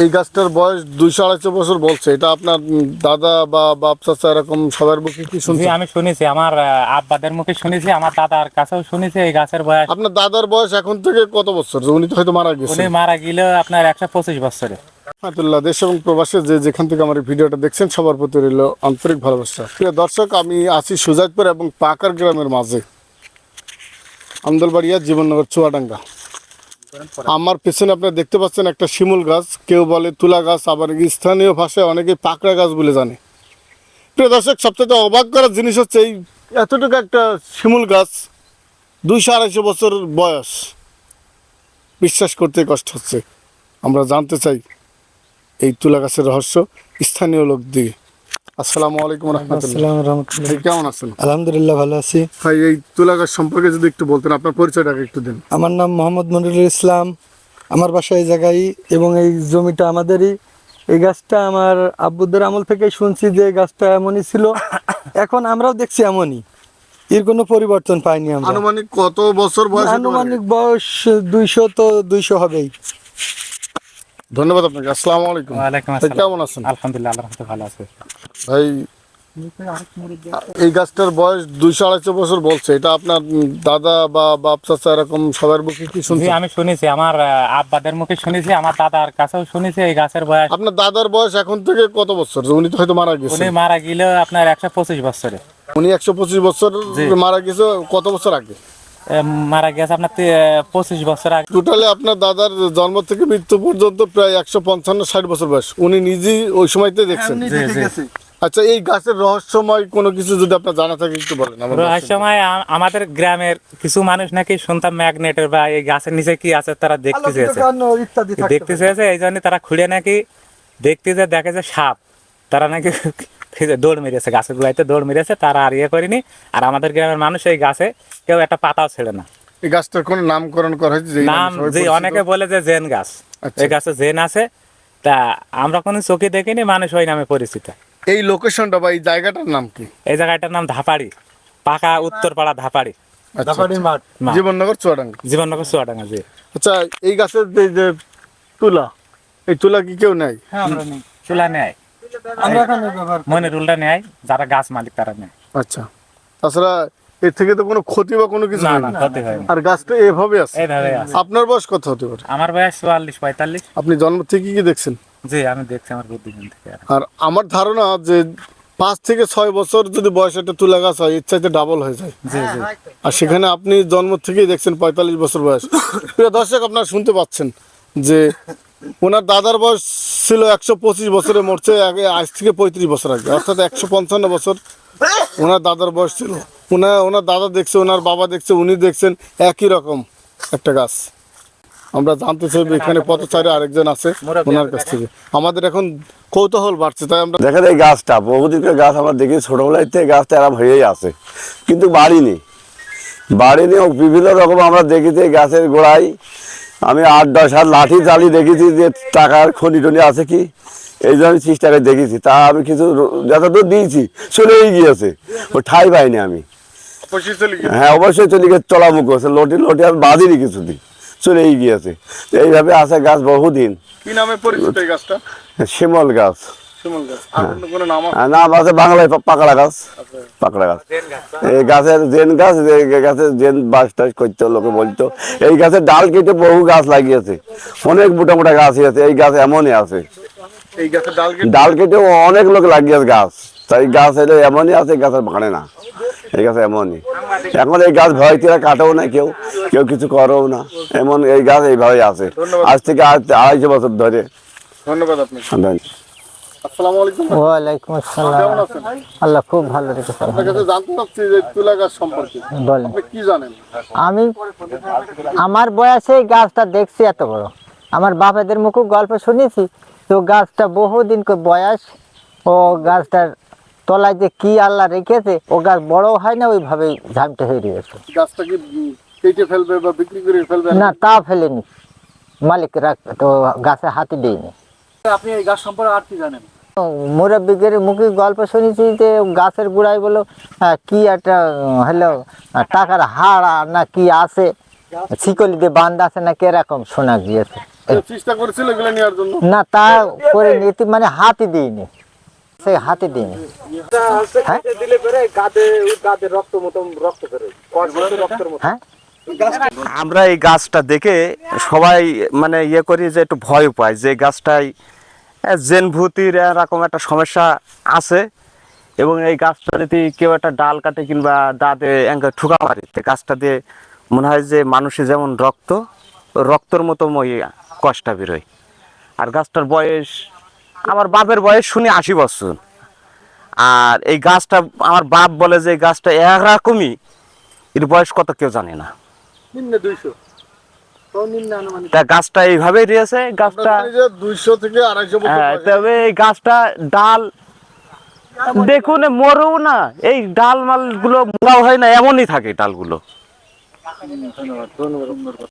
এই গাছটার বয়স দুইশো আড়াইশো বছর বলছে। এটা আপনার দাদা বা বাপ চাচা এরকম সবার মুখে কি জি শুনছেন আমি শুনেছি। আমার আব্বাদের মুখে শুনেছি আমার দাদার কাছেও শুনেছি এই গাছের বয়স। আপনার দাদার বয়স এখন থেকে কত বছর? উনি তো হয়তো মারা গেছে উনি মারা গেলে আপনার একশো পঁচিশ বছরে। রহমতুল্লাহ দেশ এবং প্রবাসে যে যেখান থেকে আমার ভিডিওটা দেখছেন সবার প্রতি রইল আন্তরিক ভালোবাসা। প্রিয় দর্শক আমি আছি সুজাতপুর এবং পাকার গ্রামের মাঝে। আমদলবাড়িয়া জীবননগর চুয়াডাঙ্গা। আমার পেছনে আপনারা দেখতে পাচ্ছেন একটা শিমুল গাছ, কেউ বলে তুলা গাছ, আবার স্থানীয় ভাষায় অনেকে পাকড়া গাছ বলে জানে। প্রিয় দর্শক, সবচেয়ে অবাক করার জিনিস হচ্ছে এই এতটুকু একটা শিমুল গাছ, দুইশো আড়াইশো বছর বয়স। বিশ্বাস করতে কষ্ট হচ্ছে। আমরা জানতে চাই এই তুলা গাছের রহস্য স্থানীয় লোক দিয়ে আসসালামু আলাইকুম রহমতুল্লাহ। কেমন আছেন? আলহামদুলিল্লাহ ভালো আছি। ভাই এই তুলা গাছ সম্পর্কে যদি একটু বলতেন আপনার পরিচয়টাকে একটু দিন। আমার নাম মোহাম্মদ মনিরুল ইসলাম। আমার বাসা এই জায়গায় এবং এই জমিটা আমাদেরই। এই গাছটা আমার আব্বুদের আমল থেকে শুনছি যে গাছটা এমনই ছিল। এখন আমরাও দেখছি এমনই। এর কোনো পরিবর্তন পাইনি আমরা। আনুমানিক কত বছর বয়স আনুমানিক বয়স দুইশো তো দুইশো হবেই। ধন্যবাদ আপনাকে আসসালামু আলাইকুম। ওয়ালাইকুম আসসালাম। কেমন আছেন? আলহামদুলিল্লাহ ভালো আছে। ভাই এই গাছটার বয়স দুইশো আড়াইশো বছর বলছে এটা আপনার দাদা বা বাপ চাচা এরকম সবার মুখে কি জি শুনছেন আমি শুনেছি আমার আব্বাদের মুখে শুনেছি আমার দাদার কাছেও শুনেছি এই গাছের বয়স আপনার দাদার বয়স এখন থেকে কত বছর? উনি তো হয়তো মারা গেছে। উনি মারা গেলেও আপনার একশো পঁচিশ বছরে উনি একশো পঁচিশ বছর মারা গেছে কত বছর আগে? মারা গেছে আপনার পঁচিশ বছর আগে। টোটালি আপনার দাদার জন্ম থেকে মৃত্যু পর্যন্ত প্রায় একশো পঞ্চান্ন ষাট বছর বয়স। উনি নিজেই ওই সময়তে দেখছেন। আচ্ছা এই গাছের রহস্যময় কোনো কিছু যদি আপনার জানা থাকে একটু বলেন রহস্যময় আমাদের গ্রামের কিছু মানুষ নাকি শুনতাম ম্যাগনেটের বা এই গাছের নিচে কি আছে তারা দেখতে চেয়েছে। দেখতে চেয়েছে এই জন্য তারা খুঁড়ে নাকি দেখতে যে দেখে যে সাপ। তারা নাকি দৌড় মেরেছে গাছের গুলাইতে দৌড় মেরেছে তারা আর ইয়ে করেনি। আর আমাদের গ্রামের মানুষ এই গাছে কেউ একটা পাতাও ছেড়ে না। এই গাছটার কোনো নামকরণ করা হয়েছে? নাম যে অনেকে বলে যে জেন গাছ। আচ্ছা। এই গাছে জেন আছে। তা আমরা কোনো চোখে দেখিনি মানুষ ওই নামে পরিচিত। এই লোকেশনটা বা এই জায়গাটার নাম কি? এই জায়গাটার নাম ধাপাড়ি পাকা উত্তরপাড়া ধাপাড়ি। আচ্ছা, মাঠ। জীবননগর চুয়াডাঙ্গা? জীবননগর চুয়াডাঙ্গা জি। আচ্ছা এই গাছের যে যে তুলা এই তুলা কি কেউ নেয়? হ্যাঁ আমরা নিই। চুলা নেয় আমরা এখানে ব্যবহার মনে রুলটা নেয় যারা গাছ মালিক তারা নেয়। আচ্ছা। তাছাড়া এর থেকে তো কোনো ক্ষতি বা কোনো কিছু না হয় ক্ষতি হয় আর গাছটা এভাবে আছে। এইভাবে আছে। আপনার বয়স কত হতে পারে? আমার বয়স চুয়াল্লিশ পঁয়তাল্লিশ। আপনি জন্ম থেকে কি দেখছেন? জি আমি দেখছি আমার বুদ্ধিমান থেকে আর আমার ধারণা যে পাঁচ থেকে ছয় বছর যদি বয়স একটা তুলা গাছ হয় চাইতে ডাবল হয়ে যায়। জি জি। আর সেখানে আপনি জন্ম থেকেই দেখছেন পঁয়তাল্লিশ বছর বয়স। প্রিয় দর্শক আপনারা শুনতে পাচ্ছেন যে ওনার দাদার বয়স ছিল একশো পঁচিশ বছরে মরছে, আগে আজ থেকে পঁয়ত্রিশ বছর আগে, অর্থাৎ একশো পঞ্চান্ন বছর। ওনার দাদার বয়স ছিল। ওনার ওনার দাদা দেখছে, ওনার বাবা দেখছে, উনি দেখছেন একই রকম একটা গাছ। আমরা জানতে চাই এখানে পথচারে আরেকজন আছে ওনার কাছ থেকে। আমাদের এখন কৌতূহল বাড়ছে, তাই আমরা দেখেন এই গাছটা, বহুদিনের গাছ আমরা দেখি, ছোটবেলায় থেকে গাছটা এরম হয়েই আছে। কিন্তু বাড়িনি। বাড়িনি ও বিভিন্ন রকম আমরা দেখি যে গাছের গোড়ায় আমি আট দশ হাত লাঠি জালি দেখেছি যে টাকার খনি টনি আছে কি? এই জন্য আমি করে দেখেছি তা আমি কিছু যথাযথ দিয়েছি চলেই গিয়েছে। ও ঠাই পাইনি আমি। হ্যাঁ অবশ্যই চলে গিয়ে চলামুখ আছে লটি লটি আর বাঁধিনি কিছুদিন চলেই গিয়েছে। এইভাবে আছে গাছ বহুদিন। কি নামে পরিচিত এই গাছটা? শিমল গাছ। আর নাম আছে? আর নাম আছে বাংলায় পাকড়া গাছ। পাকড়া গাছ। এই গাছের জেন গাছ গাছের জেন বাস টাস করতো লোকে বলতো। এই গাছের ডাল কেটে বহু গাছ লাগিয়েছে। অনেক মোটা মোটা গাছ আছে এই গাছ এমনই আছে। ডাল কেটে? অনেক লোক লাগিয়েছে গাছ। তাই গাছ এলে এমনই আছে এই গাছের ভাঙে না। এই গাছ এমনই। এখন এই গাছ ভয় দিয়ে কাটেও না কেউ। কেউ কিছু করেও না। এমন এই গাছ এইভাবেই আছে। আজ থেকে আজ আড়াইশো বছর ধরে। ধন্যবাদ আপনাকে। আসসালামু আলাইকুম। ওয়ালাইকুম কেমন আসসালাম আল্লাহ খুব ভালো রেখেছে আপনার কাছে জানতে চাচ্ছি যে তুলা গাছ সম্পর্কে। বলেন। আপনি কি জানেন? আমি আমার বয়সে এই গাছটা দেখছি এত বড়। আমার বাপেদের মুখে গল্প শুনেছি তো গাছটা বহুদিন করে বয়স ও গাছটার তলায় যে কি আল্লাহ রেখেছে ও গাছ বড় হয় না ওইভাবেই ঝামটে হয়ে রয়েছে। গাছটা কি কেটে ফেলবে বা বিক্রি করে ফেলবে? না তা ফেলেনি। মালিক রাখ তো গাছে হাতে দেয়নি। আপনি এই গাছ সম্পর্কে আর কি জানেন? মুরব্বীদের মুখে গল্প শুনেছি যে গাছের গোড়ায় বলো কি একটা হলো টাকার হাড় না কি আছে শিকলি দিয়ে বান্ধ আছে না কীরকম শোনা গিয়েছে। চেষ্টা করেছিল এগুলো নেওয়ার জন্য? না তা করে নিতে মানে হাতে দিইনি। সে হাতে দিইনি। হ্যাঁ? দিলে পরে গাদে গাদে রক্ত মতো রক্ত করে হ্যাঁ? আমরা এই গাছটা দেখে সবাই মানে ইয়ে করি যে একটু ভয় পাই যে গাছটাই আহ, জেন ভূতির এরকম একটা সমস্যা আছে এবং এই গাছটা যদি কেউ একটা ডাল কাটে কিংবা দাঁতে এঙ্গে ঠুকা মারিতে গাছটা দিয়ে মনে হয় যে মানুষের যেমন রক্ত রক্তর মতো কষ্ট বেরোয়। আর গাছটার বয়স আমার বাপের বয়স শুনি আশি বছর। আর এই গাছটা আমার বাপ বলে যে গাছটা একরকমই এর বয়স কত কেউ জানে না। নিম্নে দুইশো। গাছটা এইভাবেই রয়েছে? গাছটা দুইশো থেকে আড়াইশো হ্যাঁ। তবে এই গাছটা ডাল দেখুন মরেও না। এই ডাল মালগুলো মোড়াও হয় না এমনই থাকে ডালগুলো।